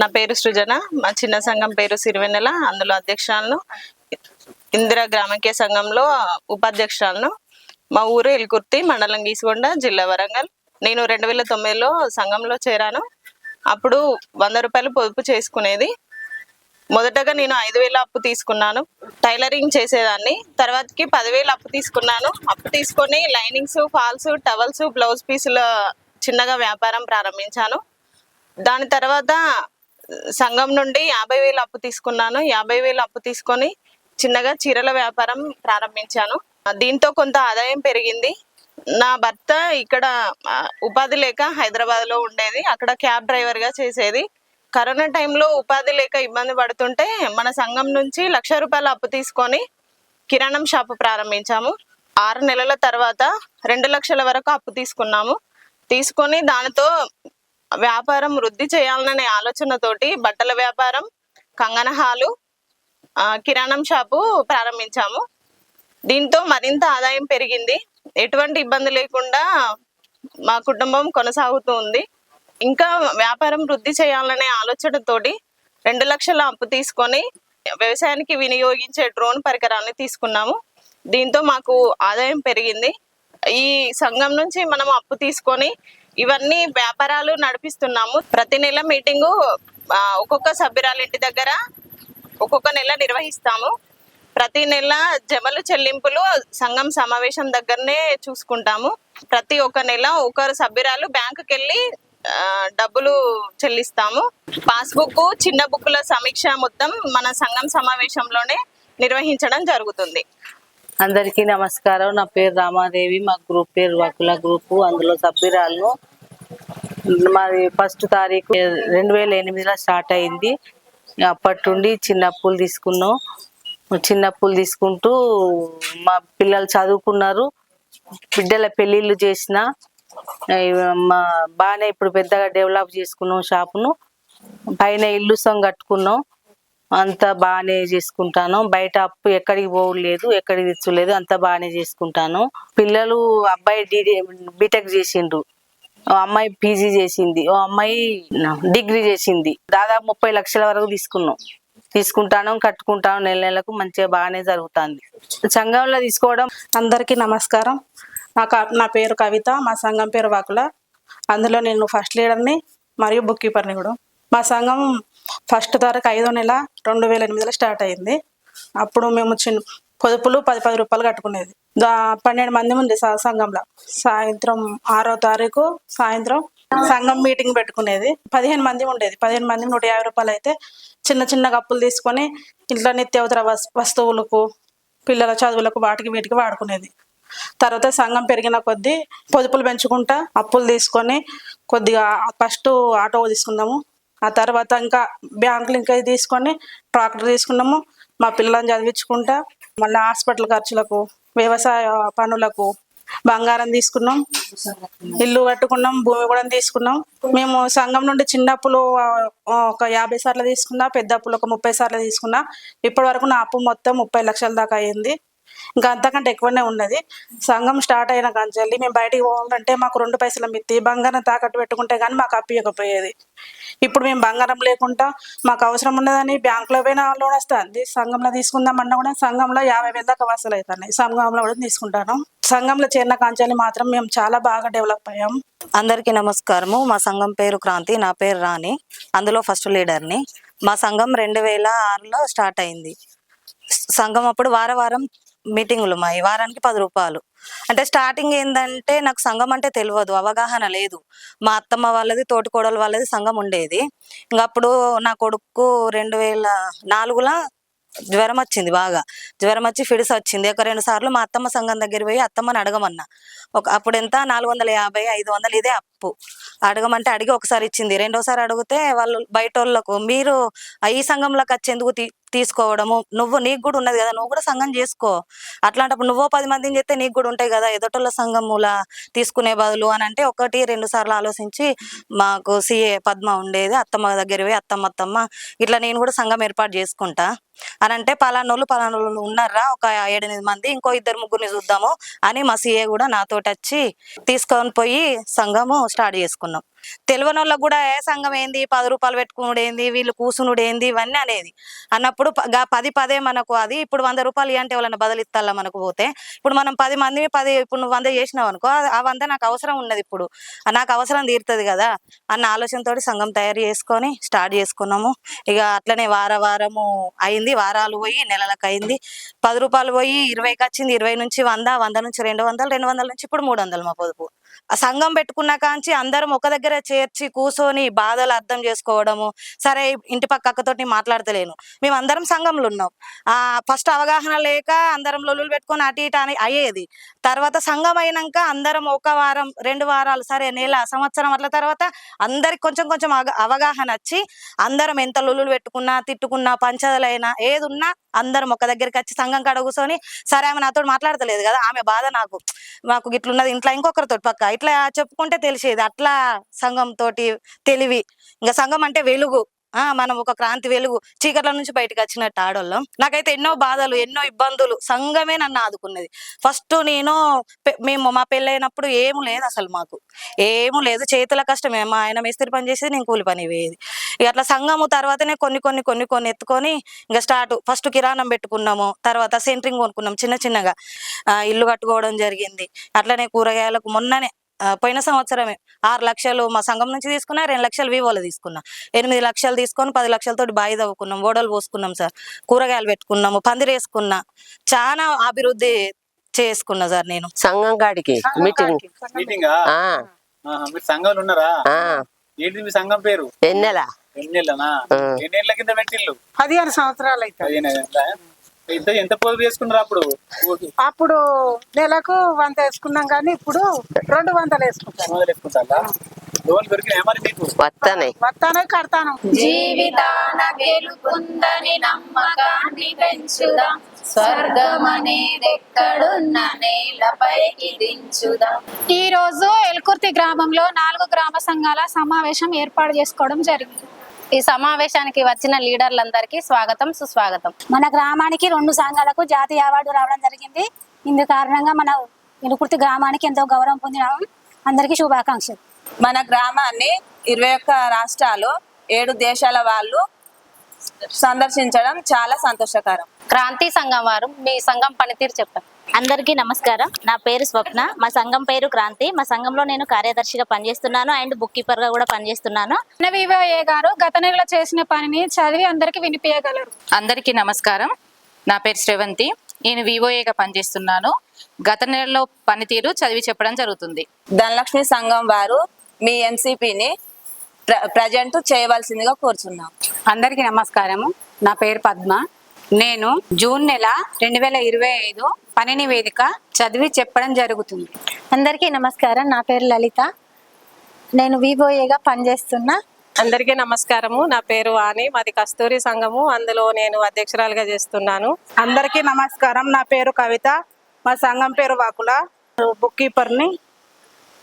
నా పేరు సృజన. మా చిన్న సంఘం పేరు సిరివెన్నెల. అందులో అధ్యక్షురాలను ఇందిరా గ్రామకీయ సంఘంలో ఉపాధ్యక్షురాలను. మా ఊరు ఎల్కుర్తి మండలం గీసుకొండ జిల్లా వరంగల్. నేను రెండు వేల తొమ్మిదిలో సంఘంలో చేరాను. అప్పుడు వంద రూపాయలు పొదుపు చేసుకునేది. మొదటగా నేను ఐదు వేల అప్పు తీసుకున్నాను. టైలరింగ్ చేసేదాన్ని. తర్వాతకి పదివేలు అప్పు తీసుకున్నాను. అప్పు తీసుకొని లైనింగ్స్ ఫాల్స్ టవల్స్ బ్లౌజ్ పీసుల చిన్నగా వ్యాపారం ప్రారంభించాను. దాని తర్వాత సంఘం నుండి యాభై వేలు అప్పు తీసుకున్నాను. యాభై వేలు అప్పు తీసుకొని చిన్నగా చీరల వ్యాపారం ప్రారంభించాను. దీంతో కొంత ఆదాయం పెరిగింది. నా భర్త ఇక్కడ ఉపాధి లేక హైదరాబాద్లో ఉండేది. అక్కడ క్యాబ్ డ్రైవర్గా చేసేది. కరోనా టైంలో ఉపాధి లేక ఇబ్బంది పడుతుంటే మన సంఘం నుంచి లక్ష రూపాయల అప్పు తీసుకొని కిరాణం షాపు ప్రారంభించాము. ఆరు నెలల తర్వాత రెండు లక్షల వరకు అప్పు తీసుకున్నాము. తీసుకొని దానితో వ్యాపారం వృద్ధి చేయాలనే ఆలోచనతోటి బట్టల వ్యాపారం కంగన హాలు కిరాణం షాపు ప్రారంభించాము. దీంతో మరింత ఆదాయం పెరిగింది. ఎటువంటి ఇబ్బంది లేకుండా మా కుటుంబం కొనసాగుతూ ఉంది. ఇంకా వ్యాపారం వృద్ధి చేయాలనే ఆలోచనతోటి రెండు లక్షల అప్పు తీసుకొని వ్యవసాయానికి వినియోగించే డ్రోన్ పరికరాన్ని తీసుకున్నాము. దీంతో మాకు ఆదాయం పెరిగింది. ఈ సంఘం నుంచి మనం అప్పు తీసుకొని ఇవన్నీ వ్యాపారాలు నడిపిస్తున్నాము. ప్రతి నెల మీటింగు ఒక్కొక్క సభ్యురాలు ఇంటి దగ్గర ఒక్కొక్క నెల నిర్వహిస్తాము. ప్రతి నెల జమలు చెల్లింపులు సంఘం సమావేశం దగ్గరనే చూసుకుంటాము. ప్రతి ఒక్క నెల ఒకరు సభ్యురాలు బ్యాంకుకి వెళ్ళి డబ్బులు చెల్లిస్తాము. పాస్బుక్ చిన్న బుక్కుల సమీక్ష మొత్తం మన సంఘం సమావేశంలోనే నిర్వహించడం జరుగుతుంది. అందరికీ నమస్కారం. నా పేరు రామాదేవి. మా గ్రూప్ పేరు వకుల గ్రూపు. అందులో సభ్యురాలను మాది ఫస్ట్ తారీఖు రెండు వేల ఎనిమిదిలో స్టార్ట్ అయింది. అప్పటి నుండి చిన్న అప్పులు తీసుకున్నాం. చిన్న అప్పులు తీసుకుంటూ మా పిల్లలు చదువుకున్నారు. బిడ్డల పెళ్ళిళ్ళు చేసిన. మా బాగానే ఇప్పుడు పెద్దగా డెవలప్ చేసుకున్నాం షాపును. పైన ఇల్లు సొంగ కట్టుకున్నాం. అంతా బాగానే చేసుకుంటాను. బయట అప్పు ఎక్కడికి పోవలేదు ఎక్కడికి తెచ్చలేదు అంతా బాగానే చేసుకుంటాను. పిల్లలు అబ్బాయి డిడి బీటెక్ చేసిండ్రు ఓ అమ్మాయి పీజీ చేసింది. ఓ అమ్మాయి డిగ్రీ చేసింది. దాదాపు ముప్పై లక్షల వరకు తీసుకున్నాం. తీసుకుంటాను కట్టుకుంటాను నెల నెలకు మంచిగా బాగానే జరుగుతుంది. సంఘంలో తీసుకోవడం అందరికీ నమస్కారం. నా నా పేరు కవిత మా సంఘం పేరు వాకుల. అందులో నేను ఫస్ట్ లీడర్ని మరియు బుక్ కీపర్ని కూడా. మా సంఘం ఫస్ట్ తారీఖు ఐదో నెల రెండు వేల ఎనిమిదిలో స్టార్ట్ అయింది. అప్పుడు మేము చిన్న పొదుపులు పది పది రూపాయలు కట్టుకునేది. పన్నెండు మంది ఉంది స- సంఘంలో. సాయంత్రం ఆరో తారీఖు సాయంత్రం సంఘం మీటింగ్ పెట్టుకునేది. పదిహేను మంది ఉండేది. పదిహేను మంది నూట యాభై రూపాయలు అయితే చిన్న చిన్న కప్పులు తీసుకొని ఇంట్లో నిత్యావసర వస్తువులకు పిల్లల చదువులకు వాటికి వీటికి వాడుకునేది. తర్వాత సంఘం పెరిగిన కొద్దీ పొదుపులు పెంచుకుంటా అప్పులు తీసుకొని కొద్దిగా ఫస్ట్ ఆటో తీసుకున్నాము ఆ తర్వాత ఇంకా బ్యాంకులు ఇంకా తీసుకొని ట్రాక్టర్ తీసుకున్నాము. మా పిల్లలను చదివించుకుంటా మళ్ళీ హాస్పిటల్ ఖర్చులకు వ్యవసాయ పనులకు బంగారం తీసుకున్నాం. ఇల్లు కట్టుకున్నాం భూమి కూడా తీసుకున్నాం. మేము సంఘం నుండి చిన్న అప్పులు ఒక యాభై సార్లు తీసుకున్నా పెద్ద అప్పులు ఒక ముప్పై సార్లు తీసుకున్నా. ఇప్పటి వరకు నా అప్పు మొత్తం ముప్పై లక్షల దాకా అయింది. ఇంకా అంతకంటే ఎక్కువనే ఉన్నది. సంఘం స్టార్ట్ అయిన కాంచెల్లి మేము బయటికి పోవాలంటే మాకు రెండు పైసల మిత్తి బంగారం తాకట్టు పెట్టుకుంటే కానీ మాకు అప్పియకపోయేది ఇప్పుడు మేము బంగారం లేకుండా మాకు అవసరం ఉన్నదని బ్యాంకులో పోయినా లోన్ వస్తుంది. సంఘంలో తీసుకుందామన్నా కూడా సంఘంలో యాభై వేల దాకా వసూలు అవుతున్నాయి. సంఘంలో కూడా తీసుకుంటాను. సంఘంలో చేరిన కాంచాలి మాత్రం మేము చాలా బాగా డెవలప్ అయ్యాం. అందరికీ నమస్కారము. మా సంఘం పేరు క్రాంతి నా పేరు రాణి. అందులో ఫస్ట్ లీడర్ని. మా సంఘం రెండు వేల ఆరులో స్టార్ట్ అయింది. సంఘం అప్పుడు వార వారం మీటింగులు ఈ వారానికి పది రూపాయలు. అంటే స్టార్టింగ్ ఏంటంటే నాకు సంఘం అంటే తెలియదు అవగాహన లేదు. మా అత్తమ్మ వాళ్ళది తోటికోడలు వాళ్ళది సంఘం ఉండేది. ఇంకా అప్పుడు నా కొడుకు రెండు వేల నాలుగులో జ్వరం వచ్చింది బాగా. జ్వరం వచ్చి ఫిడిస్ వచ్చింది. ఒక రెండు సార్లు మా అత్తమ్మ సంఘం దగ్గర పోయి అత్తమ్మని అడగమన్నా. ఒక అప్పుడు ఎంత? నాలుగు వందల యాభై ఐదు వందలు ఇదే అప్పు. అడగమంటే అడిగి ఒకసారి ఇచ్చింది. రెండోసారి అడిగితే వాళ్ళు బయట వాళ్ళకు మీరు ఈ సంఘంలోకి వచ్చేందుకు తీసుకోవడము. నువ్వు నీకు కూడా ఉన్నది కదా నువ్వు కూడా సంఘం చేసుకో. అట్లాంటప్పుడు నువ్వో పది మందిని చెప్తే నీకు కూడా ఉంటాయి కదా ఎదటోళ్ళ సంఘములా తీసుకునే బదులు అని అంటే ఒకటి రెండు సార్లు ఆలోచించి మాకు సిఏ పద్మ ఉండేది అత్తమ్మ దగ్గర పోయి అత్తమ్మ అత్తమ్మ ఇట్లా నేను కూడా సంఘం ఏర్పాటు చేసుకుంటా. అని అంటే పలానోళ్ళు పలానోళ్ళు ఉన్నారా ఒక ఏడెనిమిది మంది ఇంకో ఇద్దరు ముగ్గురిని చూద్దాము అని మా సిఏ కూడా నాతోటి వచ్చి తీసుకొని పోయి సంఘము స్టార్ట్ చేసుకున్నాం. తెలియని వాళ్ళకి కూడా ఏ సంఘం ఏంది? పది రూపాయలు పెట్టుకునుడు ఏంది వీళ్ళు కూసునుడు ఏంది ఇవన్నీ అనేది. అన్నప్పుడు పది పదే మనకు అది. ఇప్పుడు వంద రూపాయలు ఇవ్వంటే వాళ్ళని బదిలిస్తాలా మనకు పోతే. ఇప్పుడు మనం పది మంది పది ఇప్పుడు నువ్వు వంద చేసినావు అనుకో ఆ- వంద నాకు అవసరం ఉన్నది ఇప్పుడు. నాకు అవసరం తీరుతుంది కదా. అన్న ఆలోచనతో సంఘం తయారు చేసుకొని స్టార్ట్ చేసుకున్నాము. ఇక అట్లనే వార వారము అయింది. వారాలు పోయి నెలలకు అయింది పది రూపాయలు పోయి ఇరవైకి వచ్చింది. ఇరవై నుంచి వంద వంద నుంచి రెండు వందలు రెండు వందల నుంచి ఇప్పుడు మూడు వందలు మా పొదుపు. సంఘం పెట్టుకున్న కాంచి అందరం ఒక దగ్గర చేర్చి కూర్చొని బాధలు అర్థం చేసుకోవడము. సరే ఇంటి పక్క అక్కతోటి మాట్లాడతలేను. మేము అందరం సంఘంలో ఉన్నాం. ఆ ఫస్ట్ అవగాహన లేక అందరం లొల్లులు పెట్టుకొని అటు ఇటు అని అయ్యేది. తర్వాత సంఘం అయినాక అందరం ఒక వారం రెండు వారాలు సరే నెల సంవత్సరం అట్ల తర్వాత అందరికి కొంచెం కొంచెం అవగాహన వచ్చి అందరం ఎంత లొల్లులు పెట్టుకున్నా తిట్టుకున్నా పంచదలైనా ఏది ఉన్నా అందరం ఒక దగ్గరికి వచ్చి సంఘం కాడ కూర్చొని సరే ఆమె నాతో మాట్లాడతలేదు కదా ఆమె బాధ నాకు మాకు ఇట్లున్నది ఇంట్లో ఇంకొకరితో పక్క. ఇట్లా చెప్పుకుంటే తెలిసేది. అట్లా సంఘం తోటి తెలివి. ఇంకా సంఘం అంటే వెలుగు. ఆ మనం ఒక క్రాంతి వెలుగు చీకట్ల నుంచి బయటకు వచ్చినట్టు ఆడోళ్ళం. నాకైతే ఎన్నో బాధలు ఎన్నో ఇబ్బందులు సంఘమే నన్ను ఆదుకున్నది. ఫస్ట్ నేను మేము మా పెళ్ళైనప్పుడు ఏమి లేదు అసలు మాకు. ఏమీ లేదు. చేతుల కష్టమే. మా ఆయన మేస్త్రి పని చేసేది నేను కూలి పని పోయేది ఇక అట్లా సంఘము తర్వాతనే కొన్ని కొన్ని కొన్ని కొన్ని ఎత్తుకొని ఇంకా స్టార్ట్ ఫస్ట్ కిరాణం పెట్టుకున్నాము. తర్వాత సెంట్రింగ్ కొనుక్కున్నాం చిన్న చిన్నగా. ఇల్లు కట్టుకోవడం జరిగింది. అట్లనే కూరగాయలకు మొన్ననే పోయిన సంవత్సరమే. ఆరు లక్షలు మా సంఘం నుంచి తీసుకున్నా రెండు లక్షలు వివోలో తీసుకున్నా. ఎనిమిది లక్షలు తీసుకొని పది లక్షలతో బాయి తవ్వుకున్నాం ఓడలు పోసుకున్నాం సార్. కూరగాయలు పెట్టుకున్నాము పందిరేసుకున్నా చాలా అభివృద్ధి చేసుకున్నా సార్ నేను. సంఘం కాడికి మీటింగ్. మీటింగా? ఆ, ఆహా, మీరు సంఘంలో ఉన్నారా? ఆ, ఏంటి మీ సంఘం పేరు? ఎన్నెల? కింద పెట్టిల్లు పదిహేను సంవత్సరాలు అయితే ఎంత పొదుపు చేసుకున్నారు అప్పుడు? అప్పుడు నెలకు వంద వేసుకున్నాం కానీ ఇప్పుడు రెండు వందలు వేసుకుంటాం మొదలు వేసుకుంటారా? లోన్ దొరికినాయా మరి మీకు? వస్తానే వస్తానే కడతాను. జీవితాన గెలుపుందని నమ్మకాన్ని పెంచుదాం. స్వర్గమనేదెక్కడున్న నేలపైకి దించుదాం ఈ రోజు ఎల్కుర్తి గ్రామంలో నాలుగు గ్రామ సంఘాల సమావేశం ఏర్పాటు చేసుకోవడం జరిగింది. ఈ సమావేశానికి వచ్చిన లీడర్లందరికీ స్వాగతం సుస్వాగతం. మన గ్రామానికి రెండు సంఘాలకు జాతీయ అవార్డు రావడం జరిగింది. ఇందు కారణంగా మన ఎలుకుర్తి గ్రామానికి ఎంతో గౌరవం పొందినాము అందరికీ శుభాకాంక్షలు. మన గ్రామాన్ని ఇరవై ఒక్క రాష్ట్రాలు ఏడు దేశాల వాళ్ళు సందర్శించడం చాలా సంతోషకరం. క్రాంతి సంఘం వారు మీ సంఘం పనితీరు చెప్పండి. అందరికీ నమస్కారం. నా పేరు స్వప్న. మా సంఘం పేరు క్రాంతి. మా సంఘంలో నేను కార్యదర్శిగా పనిచేస్తున్నాను. అండ్ బుక్ కీపర్గా కూడా పనిచేస్తున్నాను. వివోఏ గారు గత నెలలో చేసిన పనిని చదివి అందరికి వినిపించగలరు అందరికీ నమస్కారం. నా పేరు శ్రవంతి. నేను వివోఏగా పనిచేస్తున్నాను. గత నెలలో పనితీరు చదివి చెప్పడం జరుగుతుంది. ధనలక్ష్మి సంఘం వారు మీ ఎంసీపీని ప్ర ప్రజెంట్ చేయవలసిందిగా కోరుచున్నాం. అందరికీ నమస్కారము. నా పేరు పద్మ. నేను జూన్ నెల రెండు వేల ఇరవై ఐదు పని నివేదిక చదివి చెప్పడం జరుగుతుంది. అందరికీ నమస్కారం. నా పేరు లలిత. నేను వివోఏగా పనిచేస్తున్నా అందరికీ నమస్కారము. నా పేరు వాణి. మాది కస్తూరి సంఘము. అందులో నేను అధ్యక్షురాలుగా చేస్తున్నాను. అందరికీ నమస్కారం. నా పేరు కవిత. మా సంఘం పేరు వాకుల. బుక్ కీపర్ని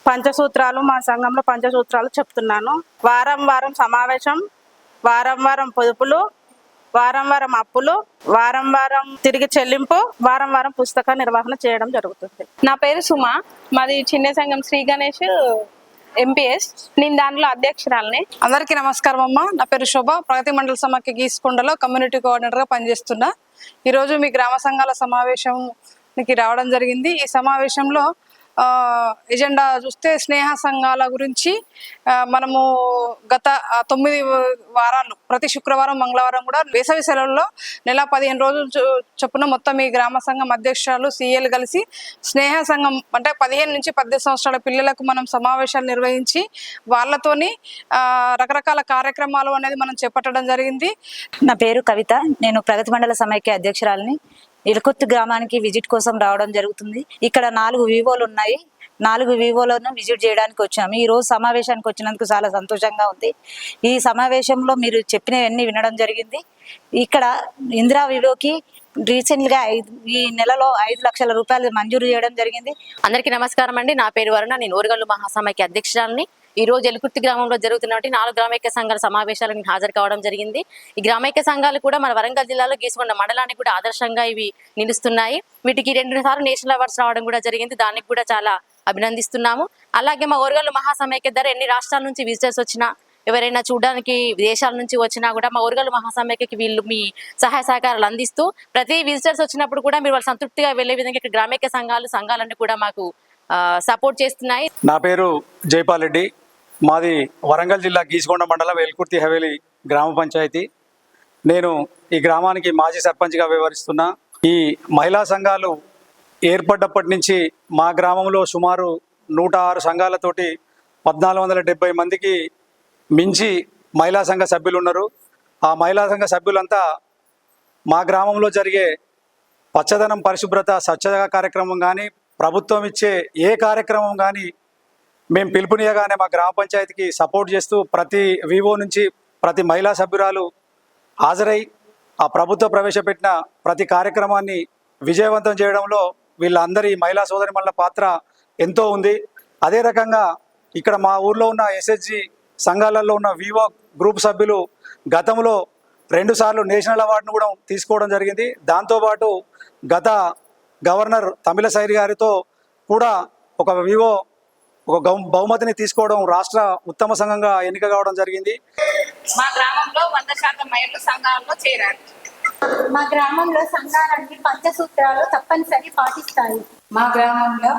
పంచసూత్రాలు మా సంఘంలో పంచసూత్రాలు చెప్తున్నాను. వారం వారం సమావేశం వారం వారం పొదుపులు వారం వారం అప్పులు వారం వారం తిరిగి చెల్లింపు వారం వారం పుస్తక నిర్వహణ చేయడం జరుగుతుంది. నా పేరు సుమ. మాది చిన్న సంఘం శ్రీ గణేష్ ఎంపీఎస్. నేను దాంట్లో అధ్యక్షురాలని. అందరికీ నమస్కారం అమ్మ. నా పేరు శోభ. ప్రగతి మండల సమాఖ్య గీసుకొండలో కమ్యూనిటీ కోఆర్డినేటర్గా పనిచేస్తున్నా. ఈరోజు మీ గ్రామ సంఘాల సమావేశంకి రావడం జరిగింది. ఈ సమావేశంలో ఎజెండా చూస్తే స్నేహ సంఘాల గురించి మనము గత తొమ్మిది వారాలు ప్రతి శుక్రవారం మంగళవారం కూడా వేసవి సెలవుల్లో నెల పదిహేను రోజులు చొప్పున మొత్తం ఈ గ్రామ సంఘం అధ్యక్షులు సీఏలు కలిసి స్నేహ సంఘం అంటే పదిహేను నుంచి పద్దెనిమిది సంవత్సరాల పిల్లలకు మనం సమావేశాలు నిర్వహించి వాళ్ళతోని రకరకాల కార్యక్రమాలు అనేది మనం చేపట్టడం జరిగింది. నా పేరు కవిత. నేను ప్రగతి మండల సమైక్య అధ్యక్షురాలని. ఇలకొత్తు గ్రామానికి విజిట్ కోసం రావడం జరుగుతుంది. ఇక్కడ నాలుగు వివోలు ఉన్నాయి. నాలుగు వివోలను విజిట్ చేయడానికి వచ్చాము. ఈ రోజు సమావేశానికి వచ్చినందుకు చాలా సంతోషంగా ఉంది. ఈ సమావేశంలో మీరు చెప్పినవన్నీ వినడం జరిగింది. ఇక్కడ ఇందిరా వివోకి రీసెంట్గా ఐదు ఈ నెలలో ఐదు లక్షల రూపాయలు మంజూరు చేయడం జరిగింది. అందరికీ నమస్కారం అండి. నా పేరు వరుణ. నేను ఊరుగల్లు మహాసమైక్య అధ్యక్షురాలని. ఈ రోజు ఎలుకుర్తి గ్రామంలో జరుగుతున్నటువంటి నాలుగు గ్రామైక్య సంఘాల సమావేశాలకు హాజరు కావడం జరిగింది. ఈ గ్రామైక్య సంఘాలు కూడా మన వరంగల్ జిల్లాలో గీసుకున్న మండలానికి కూడా ఆదర్శంగా ఇవి నిలుస్తున్నాయి. వీటికి రెండు సార్లు నేషనల్ అవార్డ్స్ రావడం కూడా జరిగింది. దానికి కూడా చాలా అభినందిస్తున్నాము. అలాగే మా ఓరగల్లు మహాసమైక్య ధర ఎన్ని రాష్ట్రాల నుంచి విజిటర్స్ వచ్చినా ఎవరైనా చూడడానికి విదేశాల నుంచి వచ్చినా కూడా మా ఓరగల్లు మహాసమైక్యకి వీళ్ళు మీ సహాయ సహకారాలు అందిస్తూ ప్రతి విజిటర్స్ వచ్చినప్పుడు కూడా మీరు వాళ్ళు సంతృప్తిగా వెళ్ళే విధంగా ఇక్కడ గ్రామైక్య సంఘాలు సంఘాలన్నీ కూడా మాకు సపోర్ట్ చేస్తున్నాయి. నా పేరు జైపాల్ రెడ్డి. మాది వరంగల్ జిల్లా గీసుకొండ మండలం ఎల్కుర్తి హవేలి గ్రామ పంచాయతీ. నేను ఈ గ్రామానికి మాజీ సర్పంచ్గా వ్యవహరిస్తున్నా. ఈ మహిళా సంఘాలు ఏర్పడ్డప్పటి నుంచి మా గ్రామంలో సుమారు నూట ఆరు సంఘాలతోటి పద్నాలుగు వందల డెబ్బై మందికి మించి మహిళా సంఘ సభ్యులు ఉన్నారు ఆ మహిళా సంఘ సభ్యులంతా మా గ్రామంలో జరిగే పచ్చదనం పరిశుభ్రత స్వచ్ఛత కార్యక్రమం కానీ ప్రభుత్వం ఇచ్చే ఏ కార్యక్రమం కానీ మేము పిలుపునియగానే మా గ్రామ పంచాయతీకి సపోర్ట్ చేస్తూ ప్రతి వివో నుంచి ప్రతి మహిళా సభ్యురాలు హాజరై ఆ ప్రభుత్వం ప్రవేశపెట్టిన ప్రతి కార్యక్రమాన్ని విజయవంతం చేయడంలో వీళ్ళందరి మహిళా సోదరి పాత్ర ఎంతో ఉంది. అదే రకంగా ఇక్కడ మా ఊర్లో ఉన్న ఎస్ఎస్జి సంఘాలలో ఉన్న వివో గ్రూప్ సభ్యులు గతంలో రెండుసార్లు నేషనల్ అవార్డును కూడా తీసుకోవడం జరిగింది. దాంతోపాటు గత గవర్నర్ తమిళసైరి గారితో కూడా ఒక వివో ఒక బహుమతిని తీసుకోవడం రాష్ట్ర ఉత్తమ సంఘంగా ఎన్నిక కావడం జరిగింది. మా గ్రామంలో వంద శాతం మహిళలు సంఘాలలో చేరారు. మా గ్రామంలో సంఘాలన్నీ పంచసూత్రాలు తప్పనిసరి పాటిస్తాయి. మా గ్రామంలో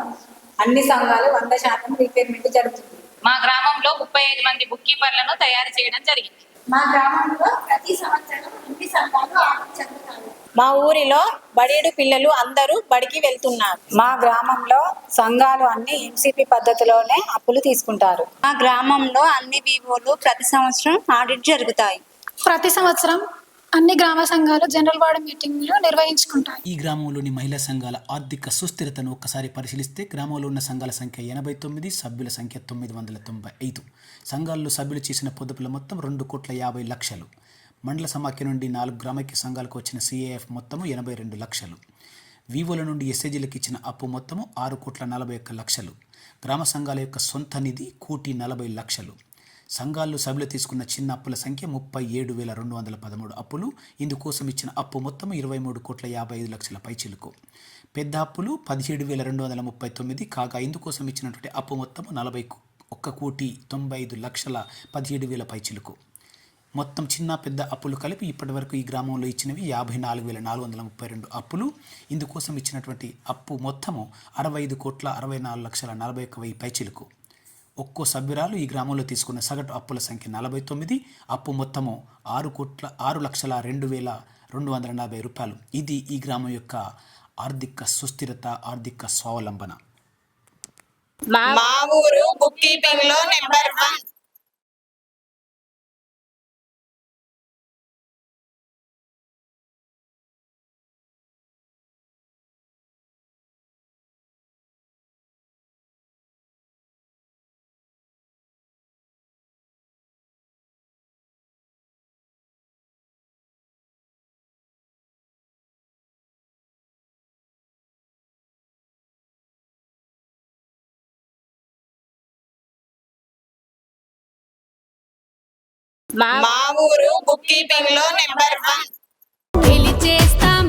అన్ని సంఘాలు వంద శాతం రిపేర్మెంట్ జరుగుతుంది. మా గ్రామంలో ముప్పై ఐదు మంది బుక్ కీపర్లను తయారు చేయడం జరిగింది. మా గ్రామంలో ప్రతి సంవత్సరం సంఘాలు మా ఊరిలో బడేడు పిల్లలు అందరూ బడికి వెళ్తున్నారు. మా గ్రామంలో సంఘాలు అన్ని ఎంసీపీ పద్ధతిలోనే అప్పులు తీసుకుంటారు. మా గ్రామంలో అన్ని వివోలు ప్రతి సంవత్సరం ఆడిట్ జరుగుతాయి. ప్రతి సంవత్సరం అన్ని గ్రామ సంఘాలు జనరల్ బాడీ మీటింగ్లు నిర్వహించుకుంటాయి. ఈ గ్రామంలోని మహిళా సంఘాల ఆర్థిక సుస్థిరతను ఒక్కసారి పరిశీలిస్తే గ్రామంలో ఉన్న సంఘాల సంఖ్య ఎనభై తొమ్మిది సభ్యుల సంఖ్య తొమ్మిది వందల తొంభై ఐదు. సంఘాల్లో సభ్యులు చేసిన పొదుపుల మొత్తం రెండు కోట్ల యాభై లక్షలు. మండల సమాఖ్య నుండి నాలుగు గ్రామైక్య సంఘాలకు వచ్చిన సిఏఎఫ్ మొత్తము ఎనభై రెండు లక్షలు. వివోల నుండి ఎస్ఏజీలకు ఇచ్చిన అప్పు మొత్తము ఆరు కోట్ల నలభై ఒక్క లక్షలు. గ్రామ సంఘాల యొక్క సొంత నిధి కోటి నలభై లక్షలు. సంఘాల్లో సభ్యులు తీసుకున్న చిన్న అప్పుల సంఖ్య ముప్పై ఏడు వేల రెండు వందల పదమూడు అప్పులు. ఇందుకోసం ఇచ్చిన అప్పు మొత్తం ఇరవై మూడు కోట్ల యాభై ఐదు లక్షల పైచిలుకు. పెద్ద అప్పులు పదిహేడు వేల రెండు వందల ముప్పై తొమ్మిది కాగా ఇందుకోసం ఇచ్చినటువంటి అప్పు మొత్తం నలభై ఒక్క కోటి తొంభై ఐదు లక్షల పదిహేడు వేల పైచిలుకు. మొత్తం చిన్న పెద్ద అప్పులు కలిపి ఇప్పటివరకు ఈ గ్రామంలో ఇచ్చినవి యాభై నాలుగు వేల నాలుగు వందల ముప్పై రెండు అప్పులు. ఇందుకోసం ఇచ్చినటువంటి అప్పు మొత్తము అరవై ఐదు కోట్ల అరవై నాలుగు లక్షల నలభై ఒక్క వెయ్యి పైచిలుకు. ఒక్కో సభ్యురాలు ఈ గ్రామంలో తీసుకున్న సగటు అప్పుల సంఖ్య నలభై తొమ్మిది. అప్పు మొత్తము ఆరు కోట్ల ఆరు లక్షల రెండు వేల రెండు వందల నలభై రూపాయలు. ఇది ఈ గ్రామం యొక్క ఆర్థిక సుస్థిరత ఆర్థిక స్వావలంబన. మా ఊరు బుక్ కీపింగ్లో నెంబర్ వన్. మా ఊరు బుక్ కీపింగ్లో నెంబర్ వన్. గెలిచేస్తాం